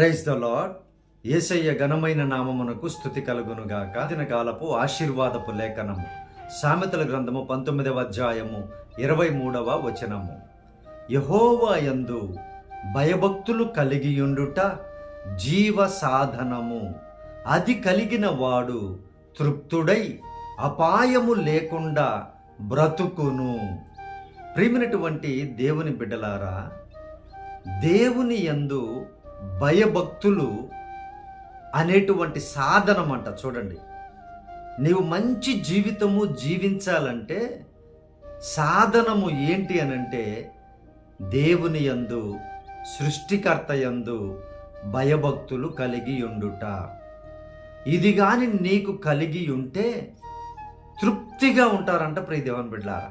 Praise the lord ఏసయ్య ఘనమైన నామమునకు స్థుతి కలుగునుగాక దినకాలపు ఆశీర్వాదపు లేఖనము. సామెతల గ్రంథము పంతొమ్మిదవ అధ్యాయము ఇరవై మూడవ వచనము. యహోవా యందు భయభక్తులు కలిగియుండుట జీవ సాధనము. అది కలిగిన వాడు తృప్తుడై అపాయము లేకుండా బ్రతుకును. ప్రియమైనటువంటి దేవుని బిడ్డలారా దేవుని యందు భయభక్తులు అనేటువంటి సాధనం అంట చూడండి. నీవు మంచి జీవితము జీవించాలంటే సాధనము ఏంటి అని అంటే దేవుని యందు సృష్టికర్త యందు భయభక్తులు కలిగి ఉండుట. ఇది కానీ నీకు కలిగి ఉంటే తృప్తిగా ఉంటారంట ప్రియ దేవుని బిడ్డారా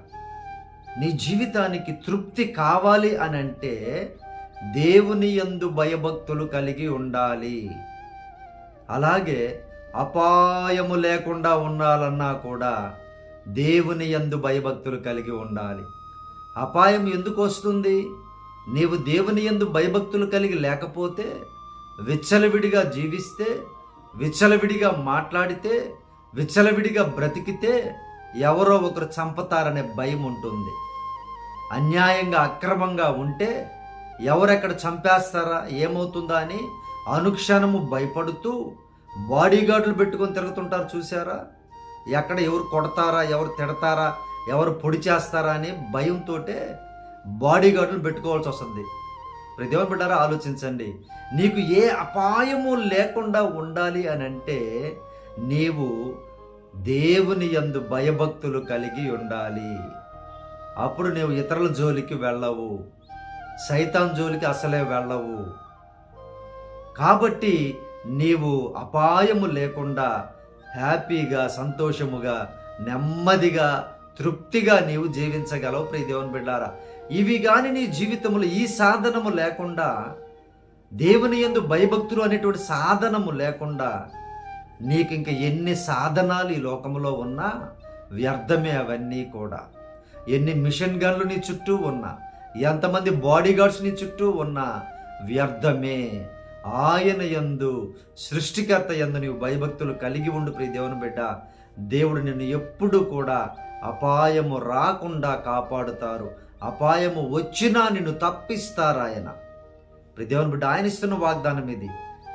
నీ జీవితానికి తృప్తి కావాలి అని అంటే దేవుని యందు భయభక్తులు కలిగి ఉండాలి. అలాగే అపాయము లేకుండా ఉండాలన్నా కూడా దేవుని యందు భయభక్తులు కలిగి ఉండాలి. అపాయం ఎందుకు వస్తుంది? నీవు దేవుని యందు భయభక్తులు కలిగి లేకపోతే విచ్చలవిడిగా జీవిస్తే విచ్చలవిడిగా మాట్లాడితే విచ్చలవిడిగా బ్రతికితే ఎవరో ఒకరు చంపుతారనే భయం ఉంటుంది. అన్యాయంగా అక్రమంగా ఉంటే ఎవరెక్కడ చంపేస్తారా ఏమవుతుందా అని అనుక్షణము భయపడుతూ బాడీగార్డులు పెట్టుకొని తిరుగుతుంటారు చూసారా ఎక్కడ ఎవరు కొడతారా ఎవరు తిడతారా ఎవరు పొడి చేస్తారా అని భయంతో బాడీగార్డులు పెట్టుకోవాల్సి వస్తుంది. ప్రతిదేవన్ బిడ్డారా ఆలోచించండి. నీకు ఏ అపాయము లేకుండా ఉండాలి అని అంటే నీవు దేవుని యందు భయభక్తులు కలిగి ఉండాలి. అప్పుడు నీవు ఇతరుల జోలికి వెళ్ళవు. సైతాన్ జోలికి అసలే వెళ్ళవు. కాబట్టి నీవు అపాయము లేకుండా హ్యాపీగా సంతోషముగా నెమ్మదిగా తృప్తిగా నీవు జీవించగలవు ప్రియ దేవుని బిడ్డారా. ఇవి కానీ నీ జీవితంలో ఈ సాధనము లేకుండా దేవుని ఎందు భయభక్తులు అనేటువంటి సాధనము లేకుండా నీకు ఇంక ఎన్ని సాధనాలు ఈ లోకంలో ఉన్నా వ్యర్థమే అవన్నీ కూడా. ఎన్ని మిషన్ గన్లు నీ చుట్టూ ఉన్నా ఎంతమంది బాడీ గార్డ్స్ని చుట్టూ ఉన్నా వ్యర్థమే. ఆయన యందు సృష్టికర్త యందు నీవు భయభక్తులు కలిగి ఉండు ప్రియ దేవుని బిడ్డ. దేవుడు నిన్ను ఎప్పుడు కూడా అపాయము రాకుండా కాపాడుతారు. అపాయము వచ్చినా నిన్ను తప్పిస్తారు ఆయన. దేవుని బిడ్డ ఆయన ఇస్తున్న వాగ్దానం ఇది.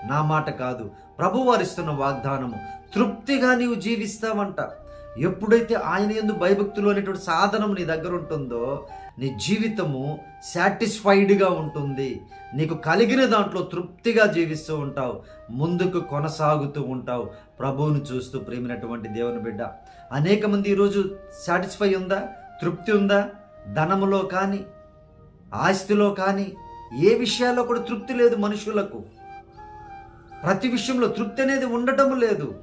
నా మాట కాదు. ప్రభువారు ఇస్తున్న వాగ్దానము. తృప్తిగా నీవు జీవిస్తావంట. ఎప్పుడైతే ఆయన ఎందు భయభక్తులు అనేటువంటి సాధనం నీ దగ్గర ఉంటుందో నీ జీవితము సాటిస్ఫైడ్గా ఉంటుంది. నీకు కలిగిన దాంట్లో తృప్తిగా జీవిస్తూ ఉంటావు. ముందుకు కొనసాగుతూ ఉంటావు. ప్రభువును చూస్తూ ప్రేమినటువంటి దేవుని బిడ్డ. అనేక మంది ఈరోజు సాటిస్ఫై ఉందా? తృప్తి ఉందా? ధనములో కానీ ఆస్తిలో కానీ ఏ విషయాల్లో కూడా తృప్తి లేదు మనుషులకు. ప్రతి విషయంలో తృప్తి అనేది ఉండటం లేదు.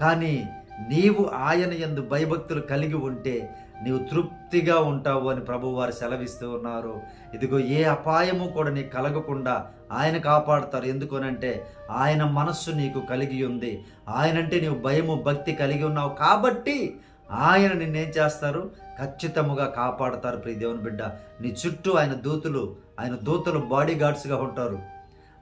కానీ నీవు ఆయన ఎందు భయభక్తులు కలిగి ఉంటే నీవు తృప్తిగా ఉంటావు అని ప్రభువారు సెలవిస్తూ ఉన్నారు. ఇదిగో ఏ అపాయము కూడా నీకు కలగకుండా ఆయన కాపాడుతారు. ఎందుకనంటే ఆయన మనస్సు నీకు కలిగి ఉంది. ఆయనంటే నీవు భయము భక్తి కలిగి ఉన్నావు. కాబట్టి ఆయన నిన్నేం చేస్తారు? ఖచ్చితముగా కాపాడుతారు ప్రియ దేవుని బిడ్డ. నీ చుట్టూ ఆయన దూతులు ఆయన దూతలు బాడీ గార్డ్స్గా ఉంటారు.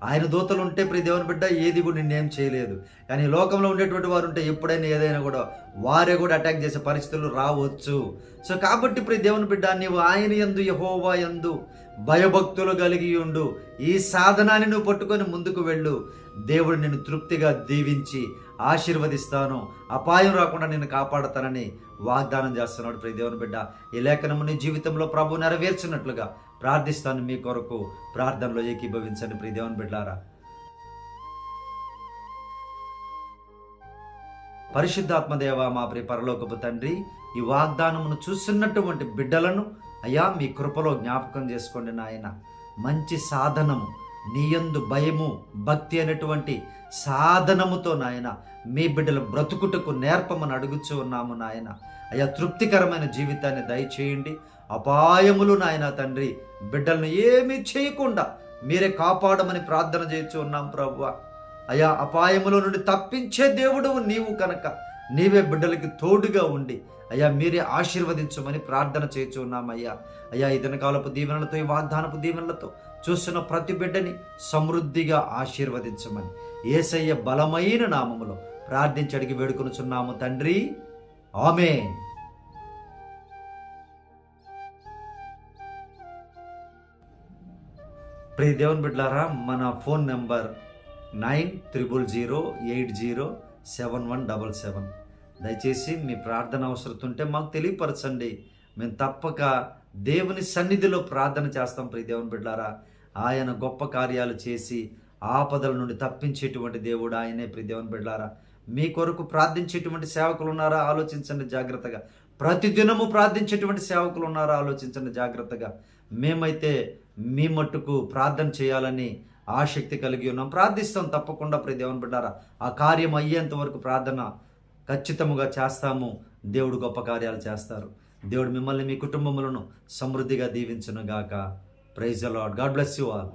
ఆయన దూతలు ఉంటే ప్రియ దేవుని బిడ్డ ఏది కూడా నిన్నేం చేయలేదు. కానీ లోకంలో ఉండేటువంటి వారు ఉంటే ఎప్పుడైనా ఏదైనా కూడా వారే కూడా అటాక్ చేసే పరిస్థితులు రావచ్చు. సో కాబట్టి ప్రతి దేవుని బిడ్డ నీవు ఆయన ఎందు యహోవా ఎందు భయభక్తులు కలిగి ఉండు. ఈ సాధనాన్ని నువ్వు పట్టుకొని ముందుకు వెళ్ళు. దేవుడు నిన్ను తృప్తిగా దీవించి ఆశీర్వదిస్తాను. అపాయం రాకుండా నేను కాపాడతానని వాగ్దానం చేస్తున్నాడు ప్రతి దేవుని బిడ్డ. ఈ లేఖనము నీ జీవితంలో ప్రభు నెరవేర్చినట్లుగా ప్రార్థిస్తాను మీ కొరకు. ప్రార్థనలో ఏకీభవించండి ప్రియదేవన్ బిడ్డారా పరిశుద్ధాత్మదేవ మా ప్రియ పరలోకపు తండ్రి ఈ వాగ్దానమును చూస్తున్నటువంటి బిడ్డలను అయ్యా మీ కృపలో జ్ఞాపకం చేసుకోండి నాయన. మంచి సాధనము నీయందు భయము భక్తి అనేటువంటి సాధనముతో నాయన మీ బిడ్డలు బ్రతుకుటకు నేర్పమని అడుగుచూ ఉన్నాము నాయన. అయ్యా తృప్తికరమైన జీవితాన్ని దయచేయండి. అపాయములు నాయన తండ్రి బిడ్డలను ఏమీ చేయకుండా మీరే కాపాడమని ప్రార్థన చేయొచ్చు ఉన్నాం ప్రభు అయా అపాయముల నుండి తప్పించే దేవుడు నీవు కనుక. నీవే బిడ్డలకి తోడుగా ఉండి అయ్యా మీరే ఆశీర్వదించమని ప్రార్థన చేస్తున్నామయ్యా అయ్యా ఈ దినకాలపు దీవెనలతో ఈ వాగ్దానపు దీవెనలతో చూస్తున్న ప్రతి బిడ్డని సమృద్ధిగా ఆశీర్వదించమని. ఏసయ్య బలమైన నామములో ప్రార్థించి అడిగి వేడుకొనుచున్నాము తండ్రి. ఆమె ప్రియ దేవుని బిడ్డారా మన phone number nine triple zero eight zero seven one double seven. దయచేసి మీ ప్రార్థన అవసరం ఉంటే మాకు తెలియపరచండి. మేము తప్పక దేవుని సన్నిధిలో ప్రార్థన చేస్తాం ప్రియ దేవుని బిడ్డారా ఆయన గొప్ప కార్యాలు చేసి ఆపదల నుండి తప్పించేటువంటి దేవుడు ఆయనే ప్రియ దేవుని బిడ్డారా మీ కొరకు ప్రార్థించేటువంటి సేవకులు ఉన్నారా? ఆలోచించండి జాగ్రత్తగా. ప్రతిదినము ప్రార్థించేటువంటి సేవకులు ఉన్నారా? ఆలోచించండి జాగ్రత్తగా. మేమైతే మీ మట్టుకు ప్రార్థన చేయాలని ఆసక్తి కలిగి ఉన్నాం. ప్రార్థిస్తాం తప్పకుండా ప్రియ దేవుని బిడ్డారా ఆ కార్యం అయ్యేంత వరకు ప్రార్థన ఖచ్చితముగా చేస్తాము. దేవుడు గొప్ప కార్యాలు చేస్తారు. దేవుడు మిమ్మల్ని మీ కుటుంబములను సమృద్ధిగా దీవించును గాక ప్రైజ్ అలాడ్ గాడ్ బ్లెస్ యు ఆల్